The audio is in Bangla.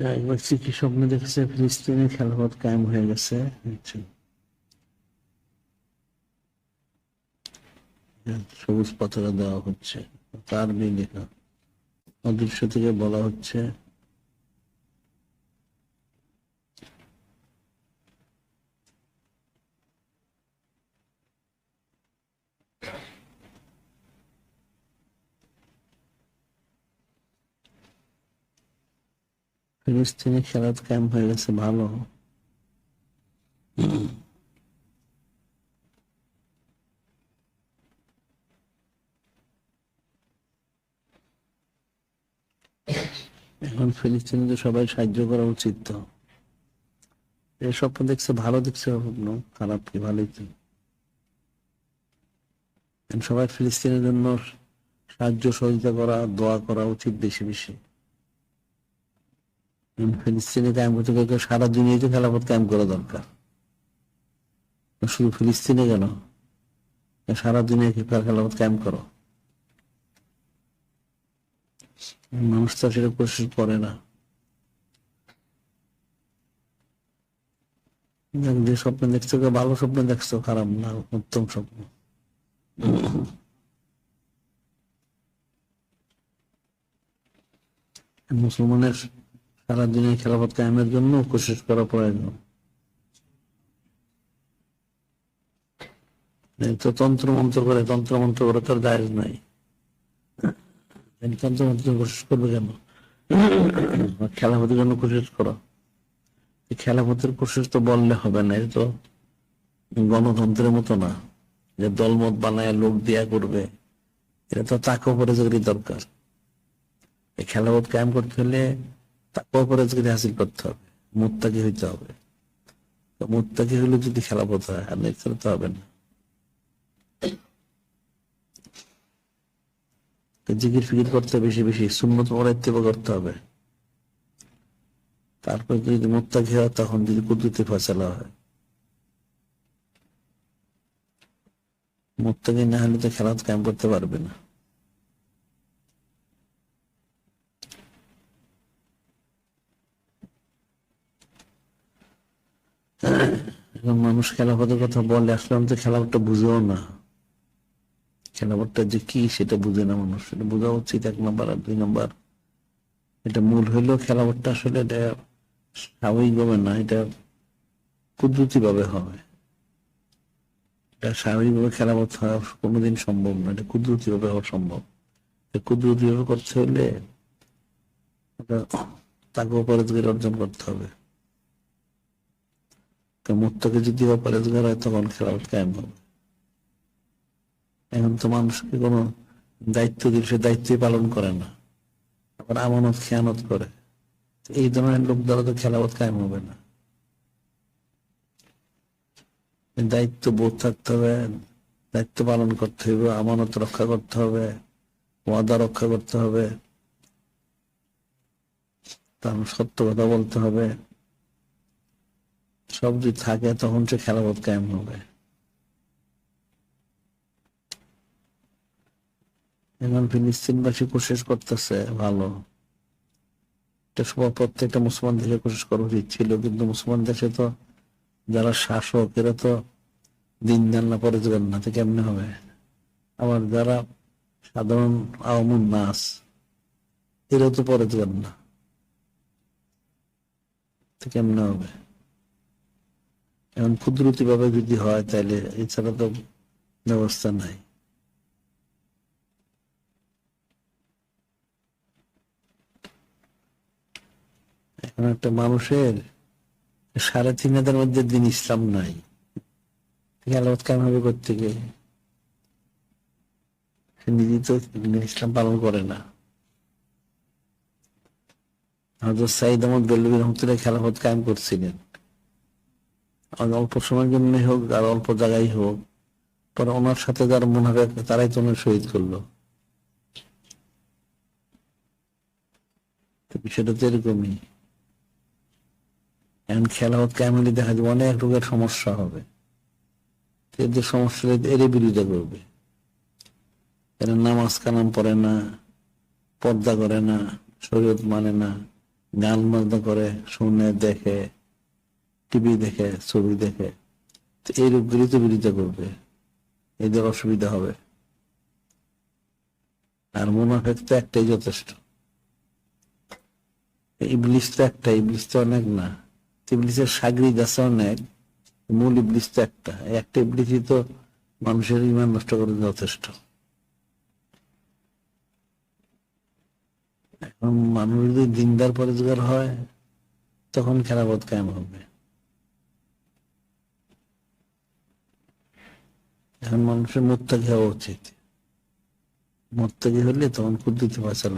আচ্ছা একবার কি স্বপ্ন দেখেছে ফিলিস্তিনের খেলাফত কায়েম হয়ে গেছে। আচ্ছা। সবুজ পতাকা দেওয়া হচ্ছে, তার লেখা। অদৃশ্য থেকে বলা হচ্ছে ফিলিস্তিনে খেলাত কায়েম হয়ে গেছে, ভালো। এখন ফিলিস্তিনিদের সবাই সাহায্য করা উচিত তো। এই স্বপ্ন দেখছে, ভালো দেখছে খারাপ কি, ভালোই তো। সবাই ফিলিস্তিনের জন্য সাহায্য, সহযোগিতা করা, দোয়া করা উচিত বেশি বেশি। ফিলিস্তিনে কায়েম করতে গেলে সারা দুনিয়াতে খেলাফত কায়েম করা দরকার। শুধু ফিলিস্তিনে কেন? সারা দুনিয়াকে খেলাফত কায়েম করো। মানুষ তো সেটা কোশিশ করে না। যে স্বপ্ন দেখছ ভালো স্বপ্ন দেখছ, খারাপ না, উত্তম স্বপ্ন। মুসলমানের সারা দিনে খেলাফত কায়েমের জন্য কোশিশ করা প্রয়োজন। তো তন্ত্র মন্ত্র করে, তন্ত্র মন্ত্র করে তোর দায়ের নাই। তন্ত্র মন্ত্র কোশিশ করবে কেন? খেলাফতের জন্য কোশিশ করো। খেলাফতের কোশিশ তো বললে হবে না এটা তো গণতন্ত্রের মতো না, যে দলমত বানায়, লোক দিয়া করবে। এটা তো তাকে উপরে চাকরি দরকার। খেলাফত কায়েম করতে হলে তাকে উপরে হাসিল করতে হবে, মুত্তাকি হইতে হবে। মুত্তাকি হলে যদি খেলাফত হয় আর নিশ্চয় তো হবে না। করতে বেশি বেশি, সুন্নত পড়াইতে করতে হবে। তারপর যদি মুত্তাকি হয়, তখন যদি কুদরতি ফয়সালা হয়। মুত্তাকি না হলে তো খেলাত কায়েম করতে পারবে না। মানুষ খেলাফতের কথা বলে, আসলে আমি তো খেলাফতটা বুঝেও না। খেলাফতটা যে কি, সেটা বুঝে না মানুষ। সেটা বোঝা উচিত এক নম্বর আর দুই নম্বর। এটা মূল হইলেও খেলাফতটা আসলে এটা স্বাভাবিক ভাবে না, এটা কুদরতি ভাবে হবে। এটা স্বাভাবিক ভাবে খেলাফত হওয়া কোনোদিন সম্ভব না, এটা কুদরতি ভাবে হওয়া সম্ভব। কুদরতি ভাবে করতে হলে তাকে অপরাধীর অর্জন করতে হবে। মুক্তকে যদি অপরাধগার হয়, তখন খেলাফত কায়েম হবে। এখন তো মানুষকে কোনো দায়িত্ব দিলে সে দায়িত্বই পালন করে না। আবার আমানত, খেয়ানত করে। এই ধরনের লোক দ্বারা তো খেলাফত কায়েম হবে না। দায়িত্ব বোধ থাকতে হবে, দায়িত্ব পালন করতে হবে, আমানত রক্ষা করতে হবে, ওয়াদা রক্ষা করতে হবে। তার সত্য কথা বলতে হবে। সব যদি থাকে, তখন সে খেলাফত কায়েম হবে। এখন ফিলিস্তিনবাসী কোশিশ করতেছে, ভালো। প্রত্যেকটা মুসলমান দেশে কোশিশ করা উচিত ছিল, কিন্তু মুসলমান দেশে তো যারা শাসক, এরা তো দিন দেন না, পরে দেবেন না, তো কেমনে হবে? আবার যারা সাধারণ আওয়ামী নাস, এরা তো পরে দেবেন না, তো কেমনে হবে? এখন কুদরতি ভাবে যদি হয়, তাহলে এছাড়া তো ব্যবস্থা নাই। এখন একটা মানুষের সাড়ে তিন হাজার মধ্যে দিন ইসলাম নাই। খেলাফত কেমন হবে করতে সে নিজে তো ইসলাম পালন করে না। হজরত সাইদ আহমদ বেল্লবী রহমতুল্লাহ খেলাফত কায়েম করছিলেন। অল্প সময়ের জন্য হোক আর অল্প জায়গায় হোক, পরে ওনার সাথে যারা মুনাফেক তারাই তো শহীদ করল। বিষয়টা তো এরকমই। এখন খেলাফত কেমনই দেখা যাবে, অনেক রোগের সমস্যা হবে। এদের সমস্যা এর বিরোধিতা করবে। এরা নামাজ কালাম পড়ে না, পর্দা করে না, শরীয়ত মানে না, গান বাজনা করে, শুনে, দেখে। টিভি দেখে, ছবি দেখে, তো এই রূপগুলি তো বিরোধিতা করবে। এদের অসুবিধা হবে। আর মুনাফেক তো একটাই যথেষ্ট। ইবলিস তো একটা ইবলিস তো অনেক না। ইবলিসের সাগরিদ আছে অনেক, মূল ইবলিস তো একটা। একটা ইবলিসই তো মানুষের ইমান নষ্ট করে যথেষ্ট। এখন মানুষ যদি দিনদার পরিষ্কার হয়, তখন খেলাপথ কায়েম হবে। এখন মানুষের মোত্তাকি হওয়া উচিত। মোত্তাকি হলে তখন কুদ্দুতি ফাঁসাল